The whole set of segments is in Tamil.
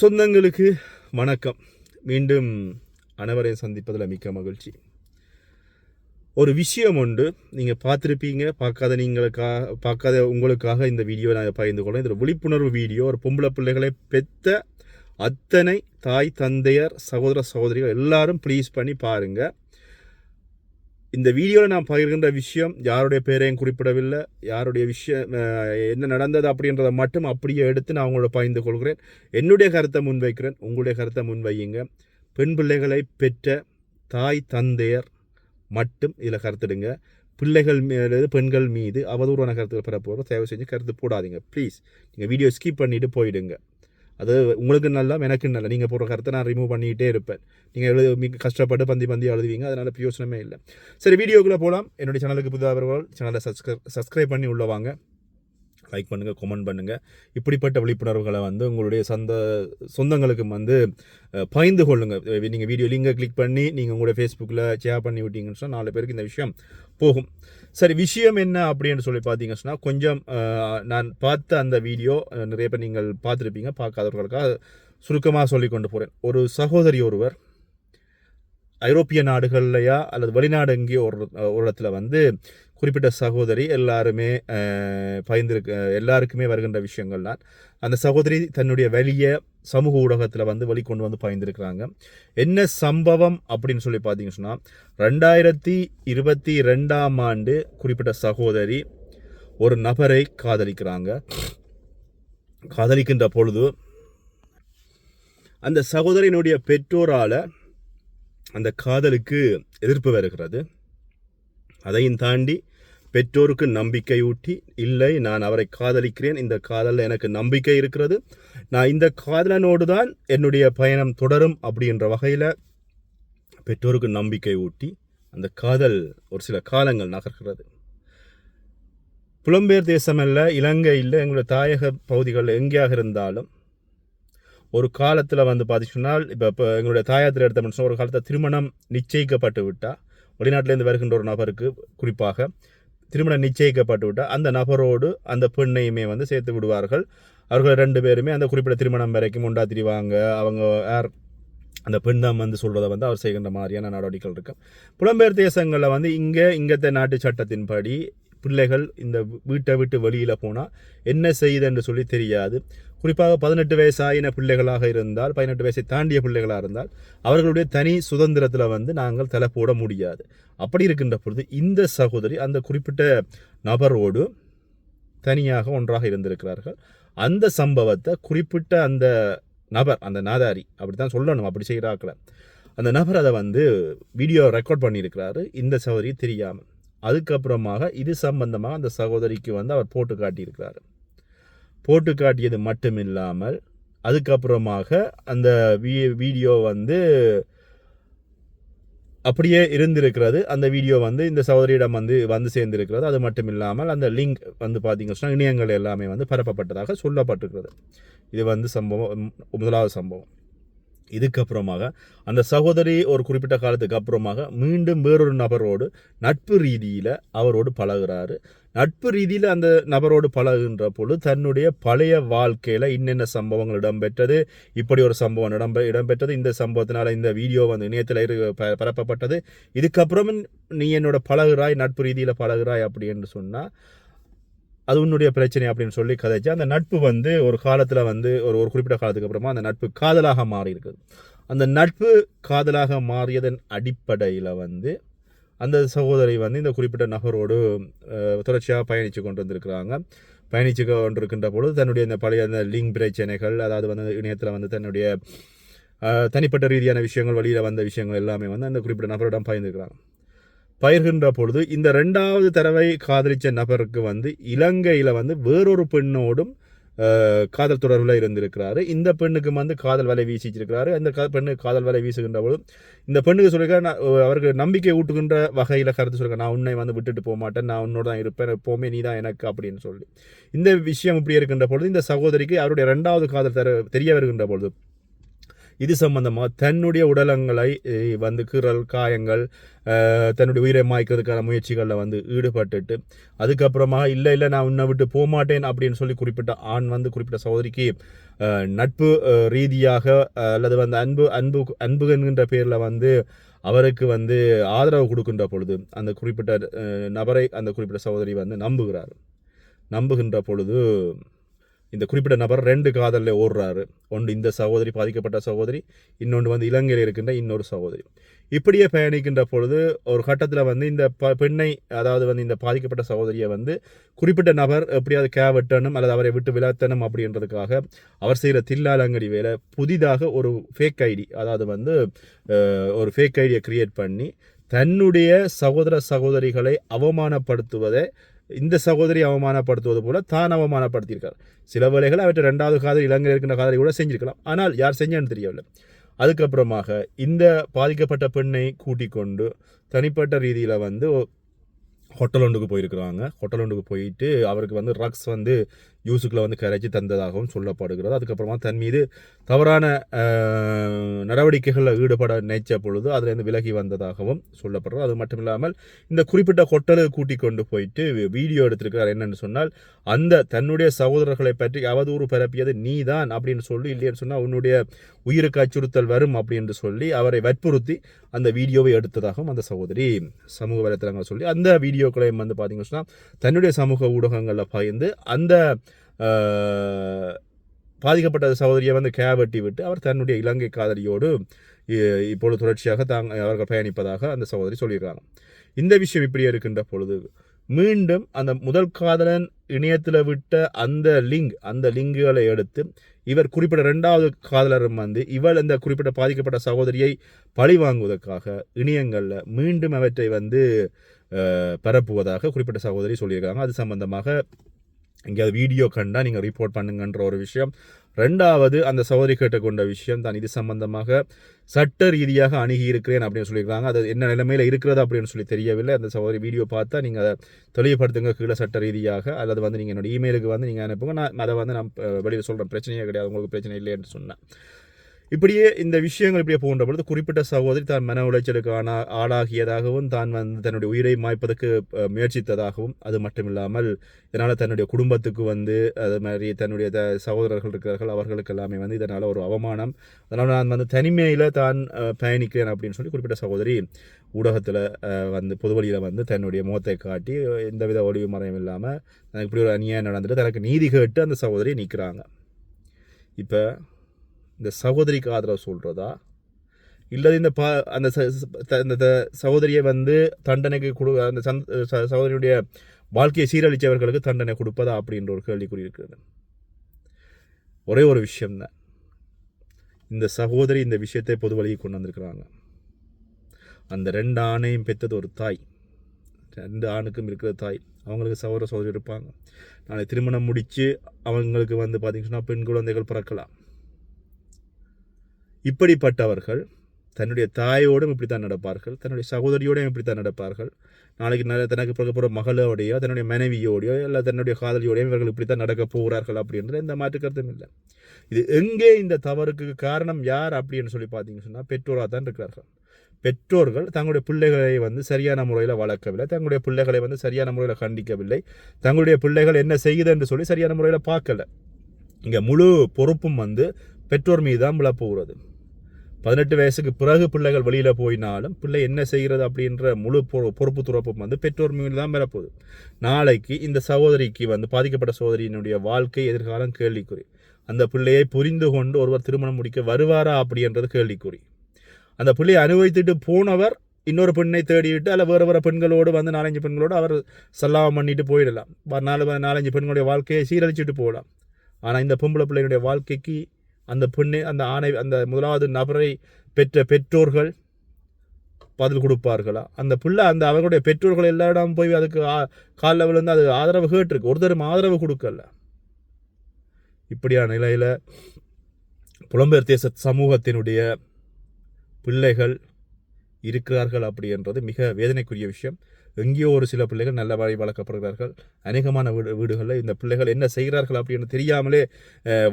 சொந்தங்களுக்கு வணக்கம். மீண்டும் அனைவரையும் சந்திப்பதில் மிக்க மகிழ்ச்சி. ஒரு விஷயம் உண்டு. நீங்கள் பார்த்துருப்பீங்க. பார்க்காத நீங்களுக்காக பார்க்காத உங்களுக்காக இந்த வீடியோ நான் பகிர்ந்து கொள்றேன் இது விழிப்புணர்வு வீடியோ ஒரு பொம்பளை பிள்ளைகளை பெத்த அத்தனை தாய் தந்தையர் சகோதர சகோதரிகள் எல்லாரும் ப்ளீஸ் பண்ணி பாருங்கள் இந்த வீடியோவில் நான் பகிர்கின்ற விஷயம் யாருடைய பேரையும் குறிப்பிடவில்லை யாருடைய விஷயம் என்ன நடந்தது அப்படின்றத மட்டும் அப்படியே எடுத்து நான் உங்களோட பகிர்ந்து கொள்கிறேன். என்னுடைய கருத்தை முன்வைக்கிறேன். உங்களுடைய கருத்தை முன்வையுங்க. பெண் பிள்ளைகளை பெற்ற தாய் தந்தையர் மட்டும் இதில் கருத்துடுங்க. பிள்ளைகள் மீது பெண்கள் மீது அவதூறான கருத்துக்கள் பெறப்போகிற தயவு செஞ்சு கருத்து போடாதீங்க. ப்ளீஸ் நீங்கள் வீடியோ ஸ்கிப் பண்ணிவிட்டு போயிடுங்க. அது உங்களுக்கு நல்லா எனக்கு நல்லா நீங்கள் போடுற கருத்தை நான் ரிமூவ் பண்ணிக்கிட்டே இருப்பேன். நீங்கள் எழுது மிக கஷ்டப்பட்டு பந்தி பந்தி எழுதுவீங்க அதனால் பிரயோசனமே இல்லை. சரி வீடியோக்குள்ளே போகலாம் என்னுடைய சேனலுக்கு புதியவர்கள் சேனலை சப்ஸ்கிரைப் சப்ஸ்கிரைப் பண்ணி உள்ள வாங்க. லைக் பண்ணுங்கள் கமெண்ட் பண்ணுங்கள் இப்படிப்பட்ட விழிப்புணர்வுகளை வந்து உங்களுடைய சொந்த சொந்தங்களுக்கு வந்து பகிர்ந்து கொள்ளுங்கள் நீங்கள் வீடியோ லிங்கை கிளிக் பண்ணி நீங்கள் உங்களுடைய ஃபேஸ்புக்கில் ஷேர் பண்ணி விட்டீங்கன்னு சொன்னால் நாலு பேருக்கு இந்த விஷயம் போகும். சரி விஷயம் என்ன அப்படின்னு சொல்லி பார்த்தீங்கன்னு சொன்னால் கொஞ்சம் நான் பார்த்த அந்த வீடியோ நிறைய பேர் நீங்கள் பார்த்துருப்பீங்க பார்க்காதவர்களுக்காக சுருக்கமாக சொல்லி கொண்டு போகிறேன் ஒரு சகோதரி ஒருவர் ஐரோப்பிய நாடுகள்லையா அல்லது வெளிநாடு எங்கேயோ ஒரு ஒரு இடத்துல வந்து குறிப்பிட்ட சகோதரி எல்லாருமே பயந்துருக்க எல்லாருக்குமே வருகின்ற விஷயங்கள் தான். அந்த சகோதரி தன்னுடைய வெளிய சமூக ஊடகத்தில் வந்து வெளிக்கொண்டு வந்து பயந்துருக்கிறாங்க. என்ன சம்பவம் அப்படின்னு சொல்லி பார்த்தீங்கன்னு சொன்னால் ரெண்டாயிரத்தி இருபத்தி ரெண்டாம் ஆண்டு குறிப்பிட்ட சகோதரி ஒரு நபரை காதலிக்கிறாங்க. காதலிக்கின்ற பொழுது அந்த சகோதரியினுடைய பெற்றோரால் அந்த காதலுக்கு எதிர்ப்பு வருகிறது. அதையும் தாண்டி பெற்றோருக்கு நம்பிக்கை ஊட்டி இல்லை நான் அவரை காதலிக்கிறேன் இந்த காதலில் எனக்கு நம்பிக்கை இருக்கிறது. நான் இந்த காதலனோடு தான் என்னுடைய பயணம் தொடரும் அப்படின்ற வகையில் பெற்றோருக்கு நம்பிக்கை ஊட்டி அந்த காதல் ஒரு சில காலங்கள் நகர்கிறது. புலம்பெயர் தேசமல்ல இலங்கை இல்லை எங்களுடைய தாயக பகுதிகளில் எங்கேயாக இருந்தாலும் ஒரு காலத்தில் வந்து பார்த்தீங்கன்னா இப்போ இப்போ எங்களுடைய தாயத்தில் எடுத்தோம்னு மனுஷன் ஒரு காலத்தில் திருமணம் நிச்சயிக்கப்பட்டு விட்டால் வெளிநாட்டிலேருந்து வருகின்ற ஒரு நபருக்கு குறிப்பாக திருமணம் நிச்சயிக்கப்பட்டு விட்டால் அந்த நபரோடு அந்த பெண்ணையுமே வந்து சேர்த்து விடுவார்கள். அவர்கள் ரெண்டு பேருமே அந்த குறிப்பிட்ட திருமணம் வரைக்கும் உண்டா திரிவாங்க அவங்க யார்? அந்த பெண் தான் வந்து சொல்கிறத வந்து அவர் செய்கின்ற மாதிரியான நடவடிக்கைகள் இருக்கு. புலம்பெயர் தேசங்களில் வந்து இங்கே இங்கத்த நாட்டு சட்டத்தின்படி பிள்ளைகள் இந்த வீட்டை விட்டு வெளியில் போனால் என்ன செய்யுதுன்னு சொல்லி தெரியாது. குறிப்பாக பதினெட்டு வயசாயின பிள்ளைகளாக இருந்தால் பதினெட்டு வயசை தாண்டிய பிள்ளைகளாக இருந்தால் அவர்களுடைய தனி சுதந்திரத்தில் வந்து நாங்கள் தலை போட முடியாது. அப்படி இருக்கின்ற பொழுது இந்த சகோதரி அந்த குறிப்பிட்ட நபரோடு தனியாக ஒன்றாக இருந்திருக்கிறார்கள். அந்த சம்பவத்தை குறிப்பிட்ட அந்த நபர் அந்த நாதாரி அப்படி தான் சொல்லணும் அப்படி செய்கிறாக்களை அந்த நபர் அதை வந்து வீடியோ ரெக்கார்ட் பண்ணியிருக்கிறாரு இந்த சகோதரி தெரியாமல். அதுக்கப்புறமாக இது சம்பந்தமாக அந்த சகோதரிக்கு வந்து அவர் போட்டு காட்டியிருக்கிறாரு. போட்டு காட்டியது மட்டும் இல்லாமல் அதுக்கப்புறமாக அந்த வீ வீடியோ வந்து அப்படியே இருந்திருக்கிறது. அந்த வீடியோ வந்து இந்த சகோதரியிடம் வந்து வந்து சேர்ந்திருக்கிறது. அது மட்டும் இல்லாமல் அந்த லிங்க் வந்து பார்த்தீங்கன்னா சொன்னால் இணையங்கள் எல்லாமே வந்து பரப்பப்பட்டதாக சொல்லப்பட்டிருக்கிறது. இது வந்து சம்பவம் முதலாவது சம்பவம். இதுக்கப்புறமாக அந்த சகோதரி ஒரு குறிப்பிட்ட காலத்துக்கு அப்புறமாக மீண்டும் வேறொரு நபரோடு நட்பு ரீதியில் அவரோடு பழகுறாரு. நட்பு ரீதியில் அந்த நபரோடு பழகுகின்ற பொழுது தன்னுடைய பழைய வாழ்க்கையில் இன்னென்ன சம்பவங்கள் இடம்பெற்றது இப்படி ஒரு சம்பவம் இடம்பெ இடம்பெற்றது இந்த சம்பவத்தினால இந்த வீடியோ வந்து இணையத்தில் இரு ப- பரப்பப்பட்டது. இதுக்கப்புறமும் நீ என்னோட பழகுறாய் நட்பு ரீதியில் பழகுறாய் அப்படின்னு சொன்னால் அது உன்னுடைய பிரச்சனை அப்படின்னு சொல்லி கதைச்சு அந்த நட்பு வந்து ஒரு காலத்தில் வந்து ஒரு ஒரு குறிப்பிட்ட காலத்துக்கு அப்புறமா அந்த நட்பு காதலாக மாறி இருக்குது அந்த நட்பு காதலாக மாறியதன் அடிப்படையில் வந்து அந்த சகோதரி வந்து இந்த குறிப்பிட்ட நபரோடு தொடர்ச்சியாக பயணித்து கொண்டு வந்திருக்கிறாங்க பயணித்து கொண்டிருக்கின்ற பொழுது தன்னுடைய இந்த பழைய அந்த லிங்க் பிரச்சனைகள் அதாவது வந்து இணையத்தில் வந்து தன்னுடைய தனிப்பட்ட ரீதியான விஷயங்கள் வழியில் வந்த விஷயங்கள் எல்லாமே வந்து அந்த குறிப்பிட்ட நபரிடம் பயந்துருக்கிறாங்க பயிர்கின்ற பொழுது இந்த ரெண்டாவது தடவை காதலிச்ச நபருக்கு வந்து இலங்கையில் வந்து வேறொரு பெண்ணோடும் காதல் தொடர்பில் இருந்திருக்கிறாரு. இந்த பெண்ணுக்கு வந்து காதல் வலை வீசிச்சிருக்கிறாரு. அந்த கா பெண்ணு காதல் வலை வீசுகின்ற பொழுது இந்த பெண்ணுக்கு சொல்லியிருக்க நான் அவருக்கு நம்பிக்கை ஊட்டுகின்ற வகையில் கருத்து சொல்லியிருக்கேன் நான் உன்னை வந்து விட்டுட்டு போக மாட்டேன். நான் உன்னோட தான் இருப்பேன். எப்போவுமே நீ தான் எனக்கு அப்படின்னு சொல்லி. இந்த விஷயம் இப்படி இருக்கின்ற பொழுது இந்த சகோதரிக்கு அவருடைய ரெண்டாவது காதல் தர தெரிய வருகின்ற பொழுது இது சம்பந்தமாக தன்னுடைய உடலங்களை வந்து கீறல் காயங்கள் தன்னுடைய உயிரை மாய்க்கிறதுக்கான முயற்சிகளில் வந்து ஈடுபட்டுட்டு அதுக்கப்புறமா இல்லை இல்லை நான் உன்னை விட்டு போக மாட்டேன் அப்படின்னு சொல்லி குறிப்பிட்ட ஆண் வந்து குறிப்பிட்ட சகோதரிக்கு நட்பு ரீதியாக அல்லது வந்து அன்பு அன்பு அன்பு என்கின்ற பேரில் வந்து அவருக்கு வந்து ஆதரவு கொடுக்கின்ற பொழுது அந்த குறிப்பிட்ட நபரை அந்த குறிப்பிட்ட சகோதரி வந்து நம்புகிறார். நம்புகின்ற பொழுது இந்த குறிப்பிட்ட நபர் ரெண்டு காதலில் ஓடுறாரு. ஒன்று இந்த சகோதரி பாதிக்கப்பட்ட சகோதரி இன்னொன்று வந்து இலங்கையில் இருக்கின்ற இன்னொரு சகோதரி. இப்படியே பயணிக்கின்ற பொழுது ஒரு கட்டத்தில் வந்து இந்த ப பெண்ணை அதாவது வந்து இந்த பாதிக்கப்பட்ட சகோதரியை வந்து குறிப்பிட்ட நபர் எப்படியாவது கே வெட்டணும் அல்லது அவரை விட்டு விளத்தணும் அப்படின்றதுக்காக அவர் செய்கிற தில்லாலங்கடி வேலை புதிதாக ஒரு ஃபேக் ஐடி அதாவது வந்து ஒரு ஃபேக் ஐடியை க்ரியேட் பண்ணி தன்னுடைய சகோதர சகோதரிகளை அவமானப்படுத்துவதை இந்த சகோதரி அவமானப்படுத்துவது போல தான் அவமானப்படுத்தியிருக்கார். சில வேளைகள் அவற்றை ரெண்டாவது காதல் இலங்கையில் இருக்கின்ற காதலி கூட செஞ்சிருக்கலாம். ஆனால் யார் செஞ்சான்னு தெரியவில்லை. அதுக்கப்புறமாக இந்த பாதிக்கப்பட்ட பெண்ணை கூட்டிக் கொண்டு தனிப்பட்ட ரீதியில் வந்து ஹோட்டல் ஒன்றுக்கு போயிருக்கிறாங்க. ஹோட்டல் ஒன்றுக்கு போயிட்டு அவருக்கு வந்து ட்ரக்ஸ் வந்து யூஸுக்குள்ள வந்து கரைச்சி தந்ததாகவும் சொல்லப்படுகிறது. அதுக்கப்புறமா தன் மீது தவறான நடவடிக்கைகளில் ஈடுபட நினைச்ச பொழுது அதுலேருந்து விலகி வந்ததாகவும் சொல்லப்படுறது அது மட்டும் இல்லாமல் இந்த குறிப்பிட்ட ஹோட்டலுக்கு கூட்டி கொண்டு போயிட்டு வீடியோ எடுத்திருக்கிறார். என்னன்னு சொன்னால் அந்த தன்னுடைய சகோதரர்களை பற்றி அவதூறு பரப்பியது நீதான் அப்படின்னு சொல்லி இல்லைன்னு சொன்னால் உன்னுடைய உயிருக்கு அச்சுறுத்தல் வரும் அப்படின்னு சொல்லி அவரை வற்புறுத்தி அந்த வீடியோவை எடுத்ததாகவும் அந்த சகோதரி சமூக வலைத்தளங்களை சொல்லி அந்த வீடியோக்களையும் வந்து பார்த்தீங்கன்னு சொன்னால் தன்னுடைய சமூக ஊடகங்களில் பகிர்ந்து அந்த பாதிக்கப்பட்ட சகோதரியை வந்து கேவட்டி விட்டு அவர் தன்னுடைய இலங்கை காதலியோடு இ- இப்பொழுது தொடர்ச்சியாக தாங்க அவர்கள் பயணிப்பதாக அந்த சகோதரி சொல்லியிருக்காங்க இந்த விஷயம் இப்படி இருக்கின்ற பொழுது மீண்டும் அந்த முதல் காதலன் இணையத்தில் விட்ட அந்த லிங்க் அந்த லிங்குகளை எடுத்து இவர் குறிப்பிட்ட ரெண்டாவது காதலரும் வந்து இவள் இந்த குறிப்பிட்ட பாதிக்கப்பட்ட சகோதரியை பழி வாங்குவதற்காக இணையங்களில் மீண்டும் அவற்றை வந்து பரப்புவதாக குறிப்பிட்ட சகோதரி சொல்லியிருக்காங்க. அது சம்பந்தமாக எங்கேயாவது வீடியோ கண்டால் நீங்கள் ரிப்போர்ட் பண்ணுங்கன்ற ஒரு விஷயம். ரெண்டாவது அந்த சகோதரி கேட்டுக்கொண்ட விஷயம் தான். இது சம்பந்தமாக சட்ட ரீதியாக அணுகி இருக்கிறேன் அப்படின்னு சொல்லியிருக்காங்க. அது என்ன நிலைமையில் இருக்கிறது அப்படின்னு சொல்லி தெரியவில்லை. அந்த சகோதரி வீடியோ பார்த்தா நீங்கள் அதை தெளிவுபடுத்துங்க கீழே சட்ட ரீதியாக. அல்லது வந்து நீங்கள் என்னோடய இமெயிலுக்கு வந்து நீங்கள் அனுப்புங்க. நான் அதை வந்து நான் வெளியில் சொல்கிறேன் பிரச்சனையே கிடையாது. உங்களுக்கு பிரச்சனை இல்லைன்னு சொன்னேன். இப்படியே இந்த விஷயங்கள் இப்படியே போன்ற பொழுது குறிப்பிட்ட சகோதரி தான் மன உளைச்சலுக்கு ஆனா ஆளாகியதாகவும் தான் வந்து தன்னுடைய உயிரை மாய்ப்பதற்கு முயற்சித்ததாகவும் அது மட்டும் இல்லாமல் இதனால் தன்னுடைய குடும்பத்துக்கு வந்து அது மாதிரி தன்னுடைய த சகோதரர்கள் இருக்கிறார்கள் அவர்களுக்கு எல்லாமே வந்து இதனால் ஒரு அவமானம். அதனால் நான் வந்து தனிமையில் தான் பயணிக்கிறேன் அப்படின்னு சொல்லி குறிப்பிட்ட சகோதரி ஊடகத்தில் வந்து பொது வழியில் வந்து தன்னுடைய முகத்தை காட்டி எந்தவித ஒளிவு மறையும் இல்லாமல் இப்படி ஒரு அநியாயம் நடந்துட்டு தனக்கு நீதி கேட்டு அந்த சகோதரி நிற்கிறாங்க இப்போ இந்த சகோதரிக்கு ஆதரவு சொல்கிறதா இல்லை இந்த பா அந்த அந்த த- இந்த த- சகோதரியை வந்து தண்டனைக்கு கொடு அந்த சந்த் ச- சகோதரியுடைய வாழ்க்கையை சீரழித்தவர்களுக்கு தண்டனை கொடுப்பதா அப்படின்ற ஒரு கேள்விக்குறி இருக்கிறது ஒரே ஒரு விஷயம்தான் இந்த சகோதரி இந்த விஷயத்தை பொது வழிக்கு கொண்டு வந்திருக்கிறாங்க. அந்த ரெண்டு ஆணையும் பெற்றது ஒரு தாய். ரெண்டு ஆணுக்கும் இருக்கிற தாய். அவங்களுக்கு சகோதர சகோதரி இருப்பாங்க. நாளை திருமணம் முடித்து அவங்களுக்கு வந்து பார்த்திங்கன்னா பெண் குழந்தைகள் பிறக்கலாம். இப்படிப்பட்டவர்கள் தன்னுடைய தாயோடும் இப்படித்தான் நடப்பார்கள் தன்னுடைய சகோதரியோடும் இப்படித்தான் நடப்பார்கள். நாளைக்கு நல்ல தனக்கு பிறகு போகிற மகளோடையோ தன்னுடைய மனைவியோடையோ இல்லை தன்னுடைய காதலியோடையோ இவர்கள் இப்படி தான் நடக்க போகிறார்கள் அப்படின்ற எந்த மாற்று கருத்தும் இல்லை. இது எங்கே இந்த தவறுக்கு காரணம் யார் அப்படின்னு சொல்லி பார்த்தீங்கன்னு சொன்னால் பெற்றோராக தான் இருக்கிறார்கள். பெற்றோர்கள் தங்களுடைய பிள்ளைகளை வந்து சரியான முறையில் வளர்க்கவில்லை தங்களுடைய பிள்ளைகளை வந்து சரியான முறையில் கண்டிக்கவில்லை தங்களுடைய பிள்ளைகள் என்ன செய்யுது என்று சொல்லி சரியான முறையில் பார்க்கல. இங்கே முழு பொறுப்பும் வந்து பெற்றோர் மீது தான் விழப்போகிறது. பதினெட்டு வயசுக்கு பிறகு பிள்ளைகள் வெளியில் போயினாலும் பிள்ளை என்ன செய்கிறது அப்படின்ற முழு பொ- பொறுப்பு துறப்பும் வந்து பெற்றோர் மீது தான் பெறப்போகுது நாளைக்கு இந்த சகோதரிக்கு வந்து பாதிக்கப்பட்ட சகோதரியினுடைய வாழ்க்கை எதிர்காலம் கேள்விக்குறி. அந்த பிள்ளையை புரிந்து கொண்டு ஒருவர் திருமணம் முடிக்க வருவாரா அப்படின்றது கேள்விக்குறி. அந்த பிள்ளையை அனுபவித்துட்டு போனவர் இன்னொரு பெண்ணை தேடிவிட்டு அல்ல வேறு வேறு பெண்களோடு வந்து நாலஞ்சு பெண்களோடு அவர் சல்லாபம் பண்ணிட்டு போயிடலாம். நாலு நாலஞ்சு பெண்களுடைய வாழ்க்கையை சீரழிச்சிட்டு போகலாம். ஆனால் இந்த பொம்பளை பிள்ளையினுடைய வாழ்க்கைக்கு அந்த பெண்ணை அந்த ஆணை அந்த முதலாவது நபரை பெற்ற பெற்றோர்கள் பதில் கொடுப்பார்களா? அந்த பிள்ளை அந்த அவர்களுடைய பெற்றோர்கள் எல்லா இடம் போய் அதுக்கு காலில் விழுந்து அது ஆதரவு கேட்டிருக்கு. ஒரு ஆதரவு கொடுக்கல. இப்படியான நிலையில் புலம்பெயர் தேச சமூகத்தினுடைய பிள்ளைகள் இருக்கிறார்கள் அப்படி என்றது மிக வேதனைக்குரிய விஷயம். எங்கேயோ ஒரு சில பிள்ளைகள் நல்ல வழி வளர்க்கப்படுகிறார்கள். அநேகமான வீடு வீடுகளில் இந்த பிள்ளைகள் என்ன செய்கிறார்கள் அப்படின்னு தெரியாமலே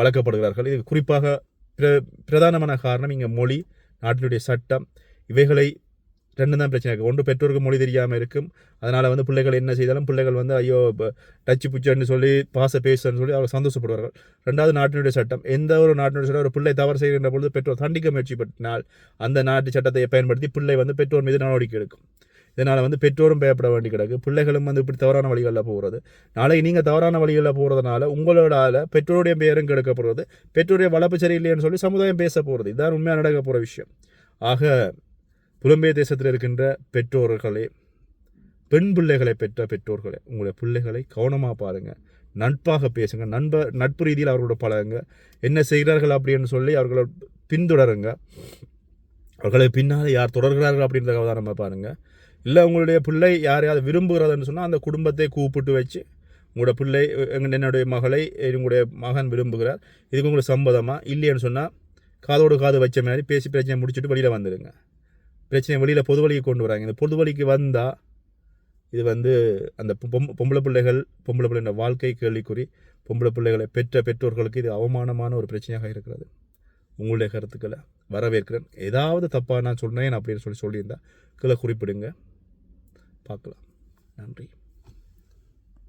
வளர்க்கப்படுகிறார்கள். இது குறிப்பாக பிர பிரதானமான காரணம் இங்கே மொழி நாட்டினுடைய சட்டம். இவைகளை ரெண்டு தான் பிரச்சனை இருக்குது ஒன்று பெற்றோருக்கு மொழி தெரியாமல் இருக்கும். அதனால் வந்து பிள்ளைகள் என்ன செய்தாலும் பிள்ளைகள் வந்து ஐயோ இப்போ டச்சு புச்சன்னு சொல்லி பாச பேசுன்னு சொல்லி அவர் சந்தோஷப்படுவார்கள். ரெண்டாவது நாட்டினுடைய சட்டம். எந்த ஒரு நாட்டினுடைய சட்டம் ஒரு பிள்ளை தவறு செய்கின்ற பொழுது பெற்றோர் தண்டிக்க முயற்சி பற்றினால் அந்த நாட்டு சட்டத்தை பயன்படுத்தி பிள்ளை வந்து பெற்றோர் மீது நடவடிக்கை எடுக்கும். இதனால் வந்து பெற்றோரும் பயப்பட வேண்டி கிடக்கு. பிள்ளைகளும் வந்து இப்படி தவறான வழிகளில் போகிறது நாளைக்கு நீங்கள் தவறான வழிகளில் போகிறதுனால உங்களோட பெற்றோருடைய பெயரும் கெடுக்கப்படுறது. பெற்றோருடைய வளர்ப்பு சரியில்லைன்னு சொல்லி சமுதாயம் பேச போகிறது இதுதான் உண்மையாக நடக்க போகிற விஷயம். ஆக புலம்பெயர் தேசத்தில் இருக்கின்ற பெற்றோர்களே பெண் பிள்ளைகளை பெற்ற பெற்றோர்களே உங்களுடைய பிள்ளைகளை கவனமாக பாருங்கள் நட்பாக பேசுங்க. நண்ப நட்பு ரீதியில் அவர்களோட பழகுங்க. என்ன செய்கிறார்கள் அப்படின்னு சொல்லி அவர்களை பின்தொடருங்க. அவர்களை பின்னால் யார் தொடர்கிறார்கள் அப்படின்றத நம்ம பாருங்கள் இல்லை உங்களுடைய பிள்ளை யாரையாவது விரும்புகிறதுன்னு சொன்னால் அந்த குடும்பத்தை கூப்பிட்டு வச்சு உங்களோட பிள்ளை எங்கள் என்னுடைய மகளை உங்களுடைய மகன் விரும்புகிறார் இதுக்கு உங்களுக்கு சம்மதமாக இல்லைன்னு சொன்னால் காதோடு காது வச்ச மாதிரி பேசி பிரச்சனை முடிச்சுட்டு வெளியில் வந்துடுங்க பிரச்சனை வெளியில் பொது வழிக்கு கொண்டு வராங்க. இந்த பொது வழிக்கு வந்தால் இது வந்து அந்த பொம் பொம்பளை பிள்ளைகள் பொம்பளை பிள்ளைகளோட வாழ்க்கை கேள்விக்குறி பொம்பளை பிள்ளைகளை பெற்ற பெற்றோர்களுக்கு இது அவமானமான ஒரு பிரச்சனையாக இருக்கிறது. உங்களுடைய கருத்துக்களை வரவேற்கிறேன். ஏதாவது தப்பாக நான் சொன்னேன் அப்படின்னு சொல்லி சொல்லியிருந்தா கீழே குறிப்பிடுங்க. பார்க்கலாம். நன்றி.